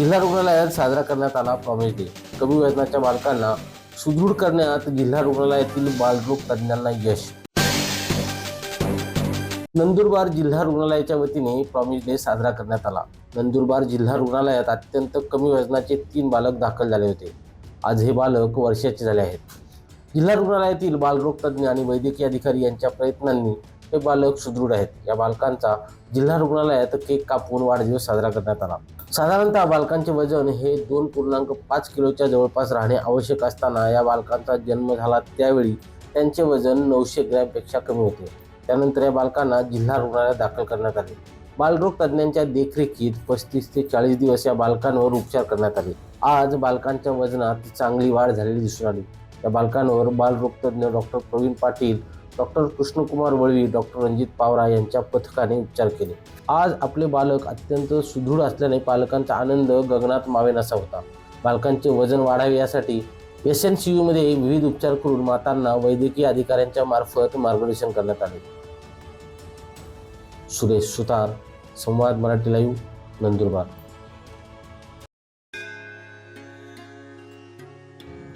जिल्हा रुग्णालयात साजरा करण्यात आला प्रॉमिस डे कमी वजनाच्या बालकांना सुदृढ करण्यात जिल्हा रुग्णालयातील बालरोग तज्ज्ञांना यश. नंदुरबार जिल्हा रुग्णालयाच्या वतीने प्रॉमिस डे साजरा करण्यात आला. नंदुरबार जिल्हा रुग्णालयात अत्यंत कमी वजनाचे तीन बालक दाखल झाले होते. आज हे बालक वर्षाचे झाले आहेत. जिल्हा रुग्णालयातील बालरोग तज्ज्ञ आणि वैद्यकीय अधिकारी यांच्या प्रयत्नांनी हे बालक सुदृढ आहेत. या बालकांचा जिल्हा रुग्णालयात केक कापून वाढदिवस साजरा करण्यात आला. साधारणतः बालकांचे वजन हे दोन पूर्णांक पाच किलोच्या जवळपास राहणे आवश्यक असताना या बालकांचा जन्म झाला त्यावेळी त्यांचे वजन नऊशे ग्रॅमपेक्षा कमी होते. त्यानंतर या बालकांना जिल्हा रुग्णालयात दाखल करण्यात आले. बालरोग तज्ज्ञांच्या देखरेखीत पस्तीस ते चाळीस दिवस या बालकांवर उपचार करण्यात आले. आज बालकांच्या वजनात चांगली वाढ झालेली दिसून आली. या बालकांवर बालरोगतज्ञ doctor Pravin Patil doctor Krishnakumar Valvi doctor Ranjit Pawara यांच्या पथकाने उपचार केले. आज आपले बालक अत्यंत सुदृढ असल्याने पालकांचा आनंद गगनात मावेनासा होता. बालकांचे वजन वाढावे यासाठी एस एन सी यूमध्ये विविध उपचार करून मातांना वैद्यकीय अधिकाऱ्यांच्या मार्फत मार्गदर्शन करण्यात आले. सुरेश सुतार संवाद मराठी लाईव्ह नंदुरबार.